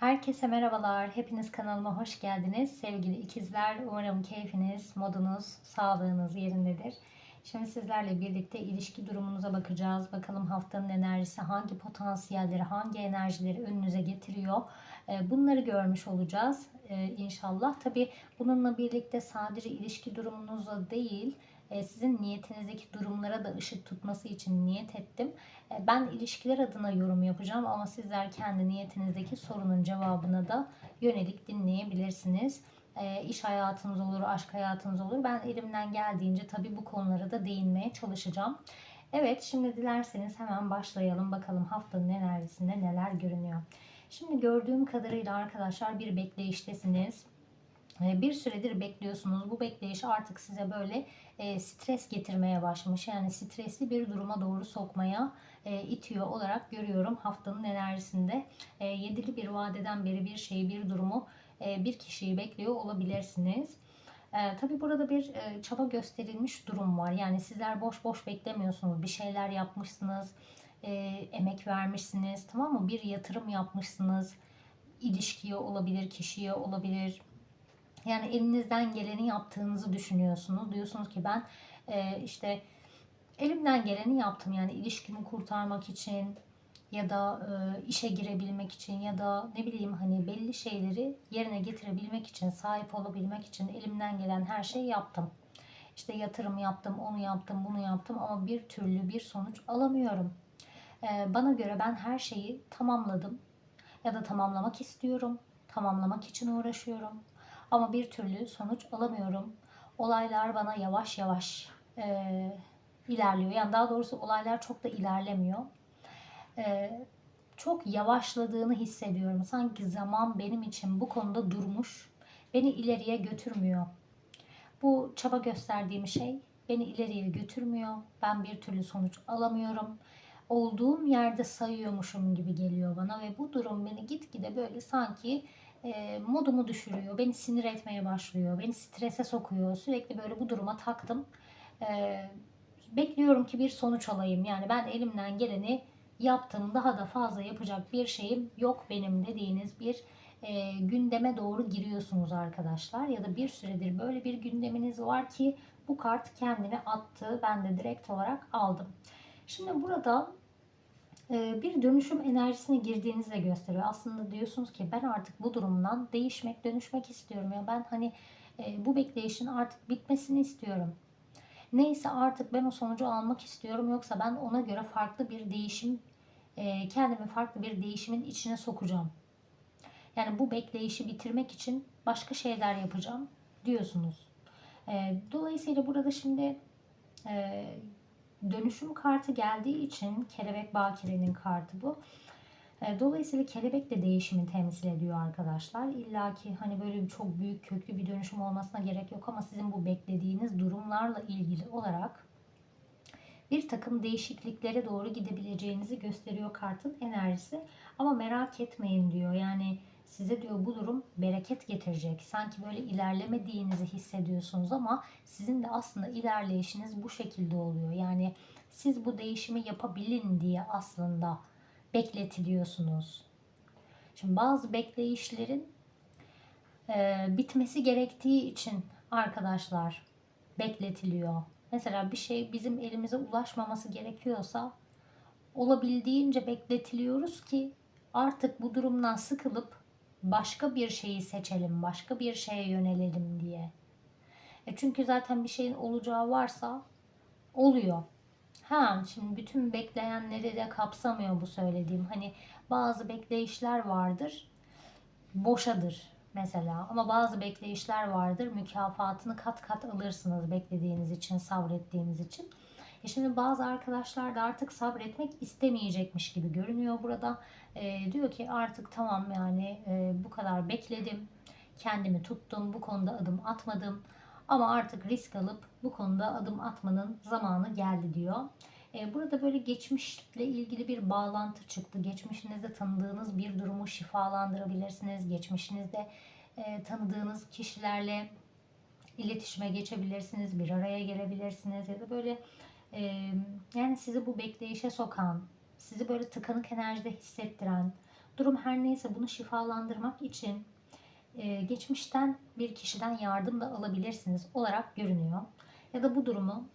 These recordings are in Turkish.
Herkese merhabalar. Hepiniz kanalıma hoş geldiniz. Sevgili ikizler, umarım keyfiniz, modunuz, sağlığınız yerindedir. Şimdi sizlerle birlikte ilişki durumunuza bakacağız. Bakalım haftanın enerjisi hangi potansiyelleri, hangi enerjileri önünüze getiriyor. Ee, Bunları görmüş olacağız ee, inşallah. Tabi bununla birlikte sadece ilişki durumunuza değil, sizin niyetinizdeki durumlara da ışık tutması için niyet ettim. E, Ben ilişkiler adına yorum yapacağım ama sizler kendi niyetinizdeki sorunun cevabına da yönelik dinleyebilirsiniz. E, iş hayatınız olur, aşk hayatınız olur. Ben elimden geldiğince tabii bu konulara da değinmeye çalışacağım. Evet, şimdi dilerseniz hemen başlayalım. Bakalım haftanın enerjisinde neler görünüyor. Şimdi gördüğüm kadarıyla arkadaşlar bir bekleyiştesiniz. E, Bir süredir bekliyorsunuz. Bu bekleyiş artık size böyle e, stres getirmeye başlamış. Yani stresli bir duruma doğru sokmaya e, itiyor olarak görüyorum haftanın enerjisinde. E, yedili bir vadeden beri bir şeyi, bir durumu, e, bir kişiyi bekliyor olabilirsiniz. E, tabii burada bir e, çaba gösterilmiş durum var. Yani sizler boş boş beklemiyorsunuz. Bir şeyler yapmışsınız, e, emek vermişsiniz, tamam mı? Bir yatırım yapmışsınız. İlişkiye olabilir, kişiye olabilir. Yani elinizden geleni yaptığınızı düşünüyorsunuz. Diyorsunuz ki ben e, işte elimden geleni yaptım. Yani ilişkimi kurtarmak için ya da e, işe girebilmek için ya da ne bileyim hani belli şeyleri yerine getirebilmek için, sahip olabilmek için elimden gelen her şeyi yaptım. İşte yatırım yaptım, onu yaptım, bunu yaptım ama bir türlü bir sonuç alamıyorum. E, bana göre ben her şeyi tamamladım ya da tamamlamak istiyorum. Tamamlamak için uğraşıyorum. Ama bir türlü sonuç alamıyorum. Olaylar bana yavaş yavaş e, ilerliyor. Yani daha doğrusu olaylar çok da ilerlemiyor. E, çok yavaşladığını hissediyorum. Sanki zaman benim için bu konuda durmuş. Beni ileriye götürmüyor. Bu çaba gösterdiğim şey beni ileriye götürmüyor. Ben bir türlü sonuç alamıyorum. Olduğum yerde sayıyormuşum gibi geliyor bana ve bu durum beni gitgide böyle sanki e, modumu düşürüyor. Beni sinir etmeye başlıyor. Beni strese sokuyor. Sürekli böyle bu duruma taktım. E, bekliyorum ki bir sonuç alayım. Yani ben elimden geleni yaptım. Daha da fazla yapacak bir şeyim yok benim dediğiniz bir e, gündeme doğru giriyorsunuz arkadaşlar. Ya da bir süredir böyle bir gündeminiz var ki bu kart kendini attı. Ben de direkt olarak aldım. Şimdi burada bir dönüşüm enerjisine girdiğinizi de gösteriyor. Aslında diyorsunuz ki ben artık bu durumdan değişmek, dönüşmek istiyorum. Ya ben hani e, bu bekleyişin artık bitmesini istiyorum. Neyse artık ben o sonucu almak istiyorum. Yoksa ben ona göre farklı bir değişim, e, kendimi farklı bir değişimin içine sokacağım. Yani bu bekleyişi bitirmek için başka şeyler yapacağım diyorsunuz. Dolayısıyla burada şimdi dönüşüm kartı geldiği için kelebek bakirenin kartı bu. E, dolayısıyla kelebek de değişimi temsil ediyor arkadaşlar. İlla ki hani böyle çok büyük köklü bir dönüşüm olmasına gerek yok ama sizin bu beklediğiniz durumlarla ilgili olarak bir takım değişikliklere doğru gidebileceğinizi gösteriyor kartın enerjisi. Ama merak etmeyin diyor. Yani size diyor bu durum bereket getirecek. Sanki böyle ilerlemediğinizi hissediyorsunuz ama sizin de aslında ilerleyişiniz bu şekilde oluyor. Yani siz bu değişimi yapabilin diye aslında bekletiliyorsunuz. Şimdi bazı bekleyişlerin e, bitmesi gerektiği için arkadaşlar bekletiliyor. Mesela bir şey bizim elimize ulaşmaması gerekiyorsa olabildiğince bekletiliyoruz ki artık bu durumdan sıkılıp başka bir şeyi seçelim, başka bir şeye yönelelim diye. E çünkü zaten bir şeyin olacağı varsa oluyor. Ha şimdi bütün bekleyenleri de kapsamıyor bu söylediğim. Hani bazı bekleyişler vardır. Boşadır mesela. Ama bazı bekleyişler vardır. Mükafatını kat kat alırsınız beklediğiniz için, sabrettiğiniz için. E şimdi bazı arkadaşlar da artık sabretmek istemeyecekmiş gibi görünüyor burada. E, diyor ki artık tamam yani e, bu kadar bekledim. Kendimi tuttum. Bu konuda adım atmadım. Ama artık risk alıp bu konuda adım atmanın zamanı geldi diyor. E, burada böyle geçmişle ilgili bir bağlantı çıktı. Geçmişinizde tanıdığınız bir durumu şifalandırabilirsiniz. Geçmişinizde e, tanıdığınız kişilerle iletişime geçebilirsiniz. Bir araya gelebilirsiniz. Ya da böyle e, yani sizi bu bekleyişe sokan, sizi böyle tıkanık enerjide hissettiren durum her neyse bunu şifalandırmak için e, geçmişten bir kişiden yardım da alabilirsiniz olarak görünüyor. Ya da bu durumu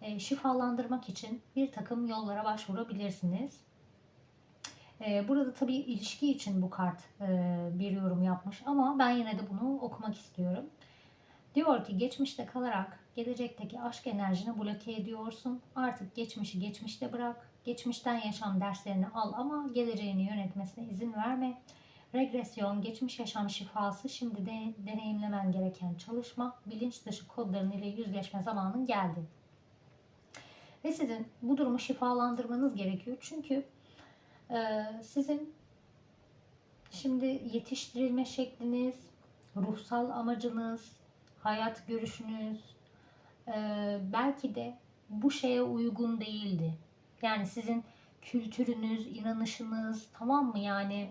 e, şifalandırmak için bir takım yollara başvurabilirsiniz. Burada tabii ilişki için bu kart bir yorum yapmış ama ben yine de bunu okumak istiyorum. Diyor ki geçmişte kalarak gelecekteki aşk enerjini bloke ediyorsun. Artık geçmişi geçmişte bırak. Geçmişten yaşam derslerini al ama geleceğini yönetmesine izin verme. Regresyon, geçmiş yaşam şifası şimdi de deneyimlemen gereken çalışma, bilinç dışı kodların ile yüzleşme zamanın geldi. Ve sizin bu durumu şifalandırmanız gerekiyor. Çünkü e, sizin şimdi yetiştirilme şekliniz, ruhsal amacınız, hayat görüşünüz e, belki de bu şeye uygun değildi. Yani sizin kültürünüz, inanışınız tamam mı? Yani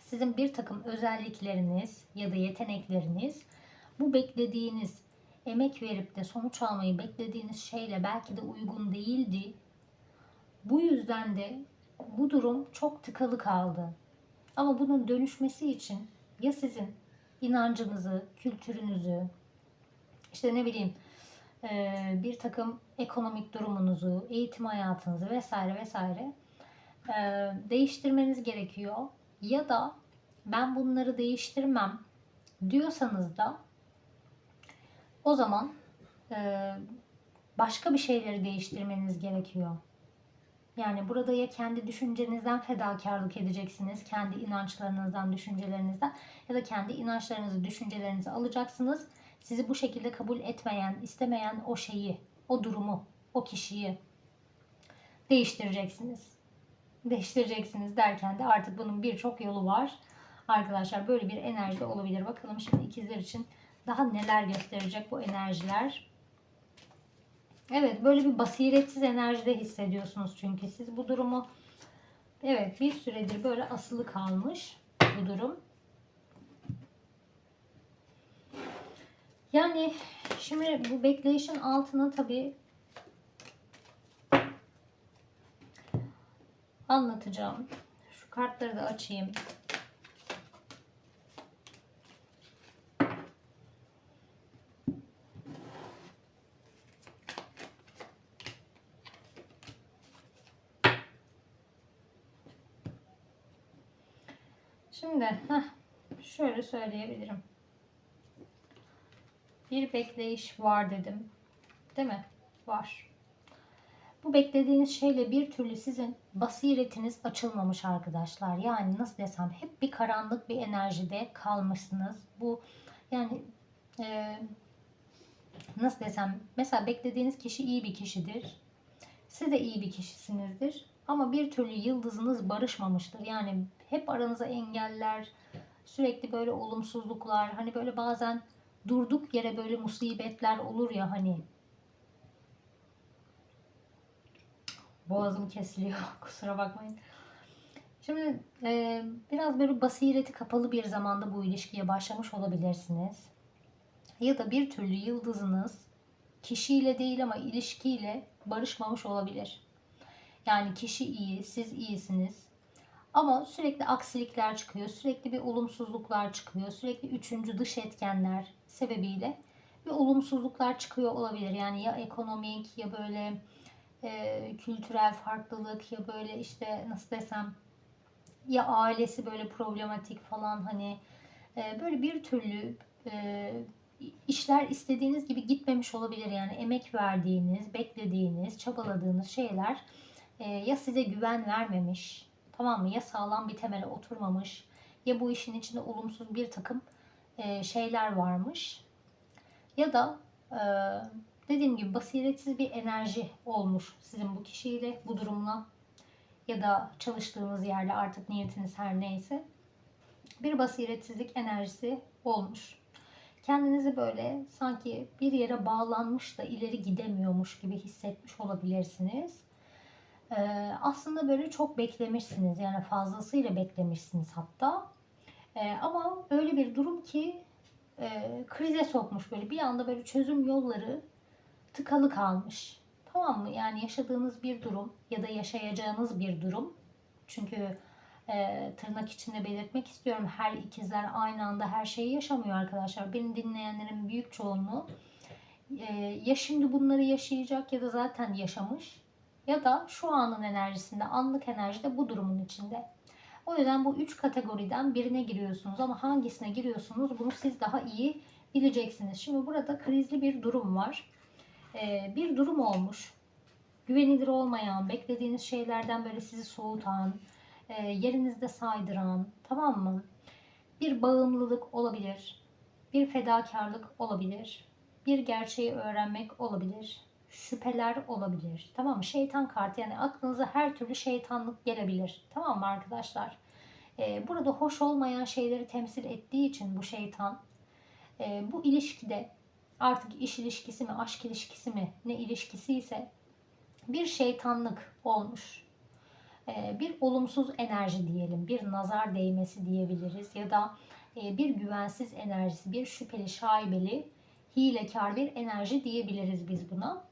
sizin bir takım özellikleriniz ya da yetenekleriniz bu beklediğiniz emek verip de sonuç almayı beklediğiniz şeyle belki de uygun değildi. Bu yüzden de bu durum çok tıkalı kaldı. Ama bunun dönüşmesi için ya sizin inancınızı, kültürünüzü, işte ne bileyim bir takım ekonomik durumunuzu, eğitim hayatınızı vesaire vesaire değiştirmeniz gerekiyor. Ya da ben bunları değiştirmem diyorsanız da o zaman başka bir şeyleri değiştirmeniz gerekiyor. Yani burada ya kendi düşüncenizden fedakarlık edeceksiniz, kendi inançlarınızdan, düşüncelerinizden ya da kendi inançlarınızı, düşüncelerinizi alacaksınız. Sizi bu şekilde kabul etmeyen, istemeyen o şeyi, o durumu, o kişiyi değiştireceksiniz. Değiştireceksiniz derken de artık bunun birçok yolu var. Arkadaşlar böyle bir enerji olabilir. Bakalım şimdi ikizler için daha neler gösterecek bu enerjiler. Evet böyle bir basiretsiz enerjide hissediyorsunuz çünkü siz bu durumu evet bir süredir böyle asılı kalmış bu durum. Yani şimdi bu bekleyişin altına tabii anlatacağım. Şu kartları da açayım. Şimdi heh, şöyle söyleyebilirim. Bir bekleyiş var dedim. Değil mi? Var. Bu beklediğiniz şeyle bir türlü sizin basiretiniz açılmamış arkadaşlar. Yani nasıl desem hep bir karanlık bir enerjide kalmışsınız. Bu yani e, nasıl desem mesela beklediğiniz kişi iyi bir kişidir. Siz de iyi bir kişisinizdir. Ama bir türlü yıldızınız barışmamıştır. Yani hep aranıza engeller, sürekli böyle olumsuzluklar, hani böyle bazen durduk yere böyle musibetler olur ya hani. Boğazım kesiliyor. Kusura bakmayın. Şimdi e, biraz böyle basireti kapalı bir zamanda bu ilişkiye başlamış olabilirsiniz. Ya da bir türlü yıldızınız kişiyle değil ama ilişkiyle barışmamış olabilir. Yani kişi iyi, siz iyisiniz. Ama sürekli aksilikler çıkıyor, sürekli bir olumsuzluklar çıkıyor, sürekli üçüncü dış etkenler sebebiyle bir olumsuzluklar çıkıyor olabilir. Yani ya ekonomik ya böyle e, kültürel farklılık ya böyle işte nasıl desem ya ailesi böyle problematik falan hani e, böyle bir türlü e, işler istediğiniz gibi gitmemiş olabilir. Yani emek verdiğiniz, beklediğiniz, çabaladığınız şeyler e, ya size güven vermemiş, tamam mı? Ya sağlam bir temele oturmamış, ya bu işin içinde olumsuz bir takım e, şeyler varmış. Ya da e, dediğim gibi basiretsiz bir enerji olmuş sizin bu kişiyle, bu durumla ya da çalıştığınız yerle artık niyetiniz her neyse bir basiretsizlik enerjisi olmuş. Kendinizi böyle sanki bir yere bağlanmış da ileri gidemiyormuş gibi hissetmiş olabilirsiniz. Ee, aslında böyle çok beklemişsiniz yani fazlasıyla beklemişsiniz hatta. Ee, ama öyle bir durum ki e, krize sokmuş böyle bir anda böyle çözüm yolları tıkalı kalmış. Tamam mı? Yani yaşadığınız bir durum ya da yaşayacağınız bir durum. Çünkü e, tırnak içinde belirtmek istiyorum. Her ikizler aynı anda her şeyi yaşamıyor arkadaşlar. Beni dinleyenlerin büyük çoğunluğu e, ya şimdi bunları yaşayacak ya da zaten yaşamış ya da şu anın enerjisinde, anlık enerjide bu durumun içinde. O yüzden bu üç kategoriden birine giriyorsunuz ama hangisine giriyorsunuz bunu siz daha iyi bileceksiniz. Şimdi burada krizli bir durum var. Ee, bir durum olmuş. Güvenilir olmayan, beklediğiniz şeylerden böyle sizi soğutan, e, yerinizde saydıran, tamam mı? Bir bağımlılık olabilir, bir fedakarlık olabilir, bir gerçeği öğrenmek olabilir, şüpheler olabilir. Tamam mı? Şeytan kartı yani aklınıza her türlü şeytanlık gelebilir. Tamam mı arkadaşlar? Ee, burada hoş olmayan şeyleri temsil ettiği için bu şeytan e, bu ilişkide artık iş ilişkisi mi, aşk ilişkisi mi, ne ilişkisi ise bir şeytanlık olmuş. Ee, bir olumsuz enerji diyelim, bir nazar değmesi diyebiliriz ya da e, bir güvensiz enerjisi, bir şüpheli, şaibeli, hilekar bir enerji diyebiliriz biz buna.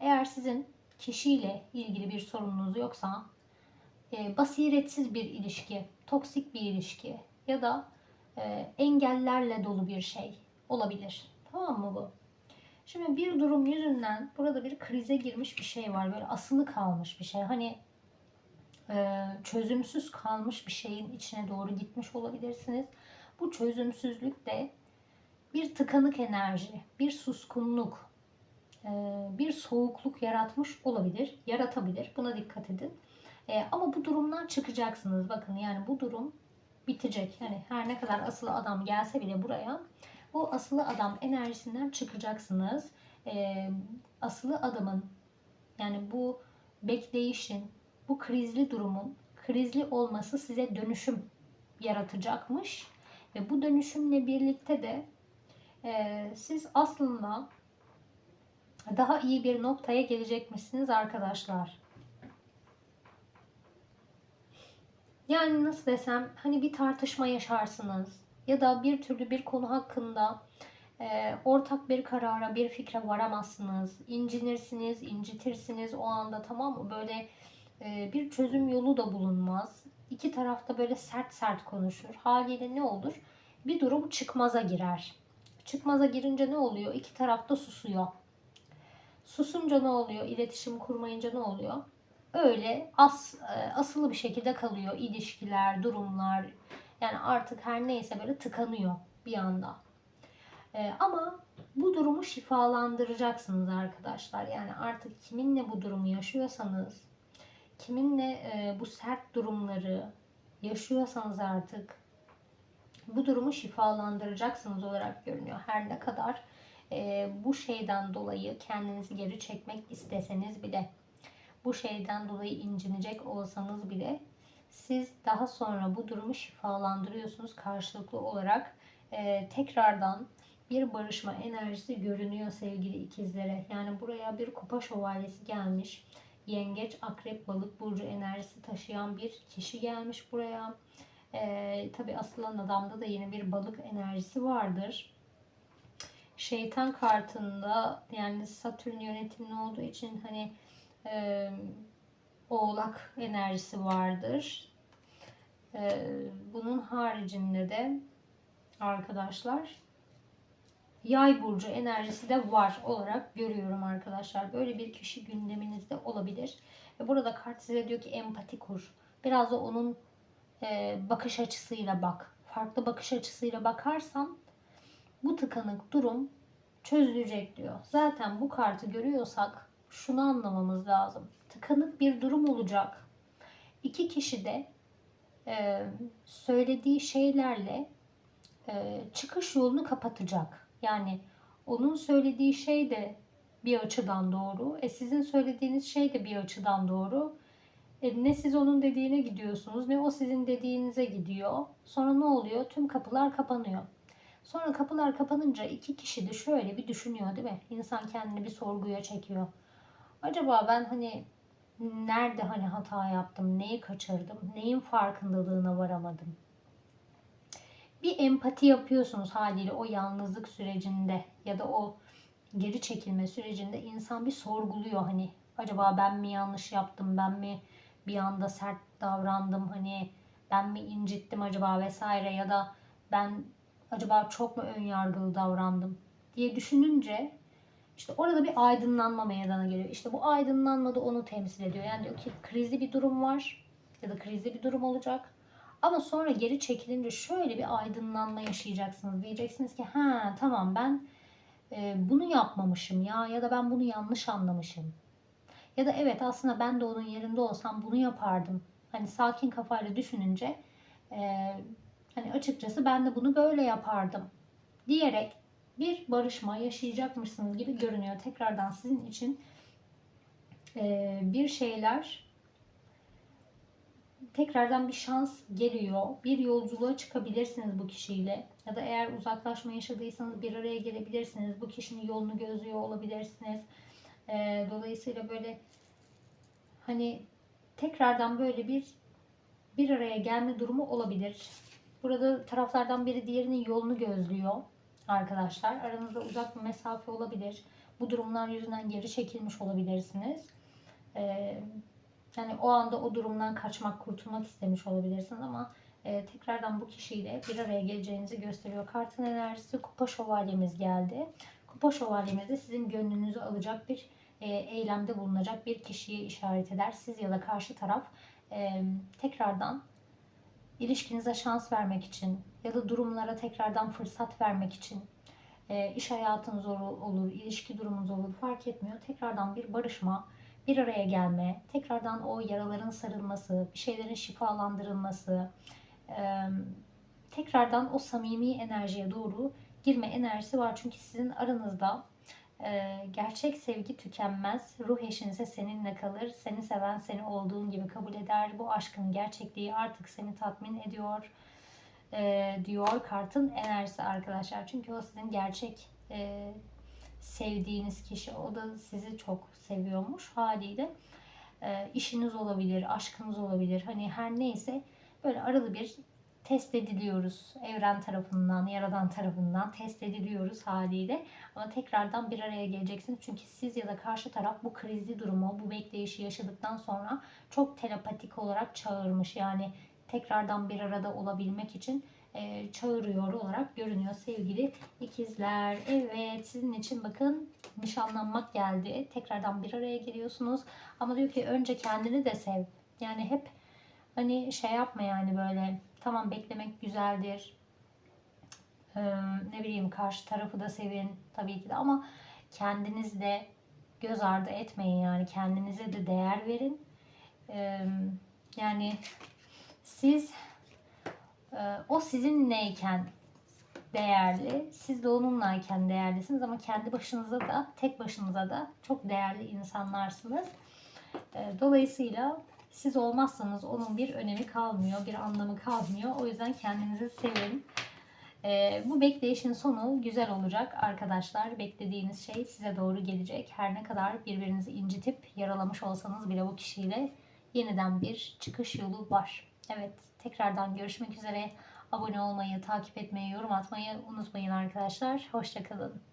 Eğer sizin kişiyle ilgili bir sorununuz yoksa e, basiretsiz bir ilişki, toksik bir ilişki ya da e, engellerle dolu bir şey olabilir. Tamam mı bu? Şimdi bir durum yüzünden burada bir krize girmiş bir şey var. Böyle asılı kalmış bir şey. Hani e, çözümsüz kalmış bir şeyin içine doğru gitmiş olabilirsiniz. Bu çözümsüzlük de bir tıkanık enerji, bir suskunluk, bir soğukluk yaratmış olabilir, yaratabilir. Buna dikkat edin. E, ama bu durumdan çıkacaksınız. Bakın yani bu durum bitecek. Yani her ne kadar asılı adam gelse bile buraya bu asılı adam enerjisinden çıkacaksınız. E, asılı adamın yani bu bekleyişin, bu krizli durumun krizli olması size dönüşüm yaratacakmış. Ve bu dönüşümle birlikte de e, siz aslında daha iyi bir noktaya gelecekmişsiniz arkadaşlar. Yani nasıl desem hani bir tartışma yaşarsınız ya da bir türlü bir konu hakkında e, ortak bir karara, bir fikre varamazsınız. İncinirsiniz, incitirsiniz o anda tamam mı? Böyle e, bir çözüm yolu da bulunmaz. İki tarafta böyle sert sert konuşur. Haliyle ne olur? Bir durum çıkmaza girer. Çıkmaza girince ne oluyor? İki tarafta susuyor. Susunca ne oluyor? İletişim kurmayınca ne oluyor? Öyle as, e, asılı bir şekilde kalıyor ilişkiler, durumlar. Yani artık her neyse böyle tıkanıyor bir anda. Ee, ama bu durumu şifalandıracaksınız arkadaşlar. Yani artık kiminle bu durumu yaşıyorsanız, kiminle e, bu sert durumları yaşıyorsanız artık bu durumu şifalandıracaksınız olarak görünüyor. Her ne kadar e, bu şeyden dolayı kendinizi geri çekmek isteseniz bile, bu şeyden dolayı incinecek olsanız bile siz daha sonra bu durumu şifalandırıyorsunuz karşılıklı olarak. E, tekrardan bir barışma enerjisi görünüyor sevgili ikizlere. Yani buraya bir kupa şövalyesi gelmiş. Yengeç, akrep, balık burcu enerjisi taşıyan bir kişi gelmiş buraya. Ee, Tabi asılan adamda da yine bir balık enerjisi vardır. Şeytan kartında yani Satürn yönetimli olduğu için hani e, oğlak enerjisi vardır. E, bunun haricinde de arkadaşlar yay burcu enerjisi de var olarak görüyorum arkadaşlar. Böyle bir kişi gündeminizde olabilir. Ve burada kart size diyor ki empati kur. Biraz da onun e, bakış açısıyla bak. Farklı bakış açısıyla bakarsan bu tıkanık durum çözülecek diyor. Zaten bu kartı görüyorsak şunu anlamamız lazım. Tıkanık bir durum olacak. İki kişi de e, söylediği şeylerle e, çıkış yolunu kapatacak. Yani onun söylediği şey de bir açıdan doğru. E sizin söylediğiniz şey de bir açıdan doğru. E, ne siz onun dediğine gidiyorsunuz ne o sizin dediğinize gidiyor. Sonra ne oluyor? Tüm kapılar kapanıyor. Sonra kapılar kapanınca iki kişi de şöyle bir düşünüyor değil mi? İnsan kendini bir sorguya çekiyor. Acaba ben hani nerede hani hata yaptım, neyi kaçırdım, neyin farkındalığına varamadım? Bir empati yapıyorsunuz haliyle o yalnızlık sürecinde ya da o geri çekilme sürecinde insan bir sorguluyor hani acaba ben mi yanlış yaptım, ben mi bir anda sert davrandım hani ben mi incittim acaba vesaire ya da ben acaba çok mu ön yargılı davrandım diye düşününce işte orada bir aydınlanma meydana geliyor. İşte bu aydınlanma da onu temsil ediyor. Yani diyor ki krizli bir durum var ya da krizli bir durum olacak. Ama sonra geri çekilince şöyle bir aydınlanma yaşayacaksınız. Diyeceksiniz ki ha tamam ben e, bunu yapmamışım ya ya da ben bunu yanlış anlamışım. Ya da evet aslında ben de onun yerinde olsam bunu yapardım. Hani sakin kafayla düşününce e, hani açıkçası ben de bunu böyle yapardım diyerek bir barışma yaşayacakmışsınız gibi görünüyor. Tekrardan sizin için e, bir şeyler tekrardan bir şans geliyor. Bir yolculuğa çıkabilirsiniz bu kişiyle. Ya da eğer uzaklaşma yaşadıysanız bir araya gelebilirsiniz. Bu kişinin yolunu gözlüyor olabilirsiniz. E, dolayısıyla böyle hani tekrardan böyle bir bir araya gelme durumu olabilir. Burada taraflardan biri diğerinin yolunu gözlüyor arkadaşlar. Aranızda uzak bir mesafe olabilir. Bu durumlar yüzünden geri çekilmiş olabilirsiniz. Ee, yani o anda o durumdan kaçmak, kurtulmak istemiş olabilirsiniz ama e, tekrardan bu kişiyle bir araya geleceğinizi gösteriyor. Kartın enerjisi kupa şövalyemiz geldi. Kupa şövalyemiz de sizin gönlünüzü alacak bir e, eylemde bulunacak bir kişiyi işaret eder. Siz ya da karşı taraf e, tekrardan ilişkinize şans vermek için ya da durumlara tekrardan fırsat vermek için e, iş hayatınız olur, ilişki durumunuz olur fark etmiyor. Tekrardan bir barışma, bir araya gelme, tekrardan o yaraların sarılması, bir şeylerin şifalandırılması, e, tekrardan o samimi enerjiye doğru girme enerjisi var. Çünkü sizin aranızda gerçek sevgi tükenmez. Ruh eşin ise seninle kalır. Seni seven seni olduğun gibi kabul eder. Bu aşkın gerçekliği artık seni tatmin ediyor. E, diyor kartın enerjisi arkadaşlar. Çünkü o sizin gerçek e, sevdiğiniz kişi. O da sizi çok seviyormuş haliyle. E, işiniz olabilir, aşkınız olabilir. Hani her neyse böyle arada bir test ediliyoruz. Evren tarafından, yaradan tarafından test ediliyoruz haliyle. Ama tekrardan bir araya geleceksiniz. Çünkü siz ya da karşı taraf bu krizli durumu, bu bekleyişi yaşadıktan sonra çok telepatik olarak çağırmış. Yani tekrardan bir arada olabilmek için e, çağırıyor olarak görünüyor sevgili ikizler. Evet sizin için bakın nişanlanmak geldi. Tekrardan bir araya geliyorsunuz. Ama diyor ki önce kendini de sev. Yani hep hani şey yapma yani böyle tamam beklemek güzeldir. Ee, ne bileyim karşı tarafı da sevin tabii ki de ama kendiniz de göz ardı etmeyin yani kendinize de değer verin. Ee, yani siz e, o sizinleyken değerli, siz de onunlayken değerlisiniz ama kendi başınıza da tek başınıza da çok değerli insanlarsınız. Dolayısıyla siz olmazsanız onun bir önemi kalmıyor, bir anlamı kalmıyor. O yüzden kendinizi sevin. Ee, bu bekleyişin sonu güzel olacak arkadaşlar. Beklediğiniz şey size doğru gelecek. Her ne kadar birbirinizi incitip yaralamış olsanız bile bu kişiyle yeniden bir çıkış yolu var. Evet, tekrardan görüşmek üzere. Abone olmayı, takip etmeyi, yorum atmayı unutmayın arkadaşlar. Hoşçakalın.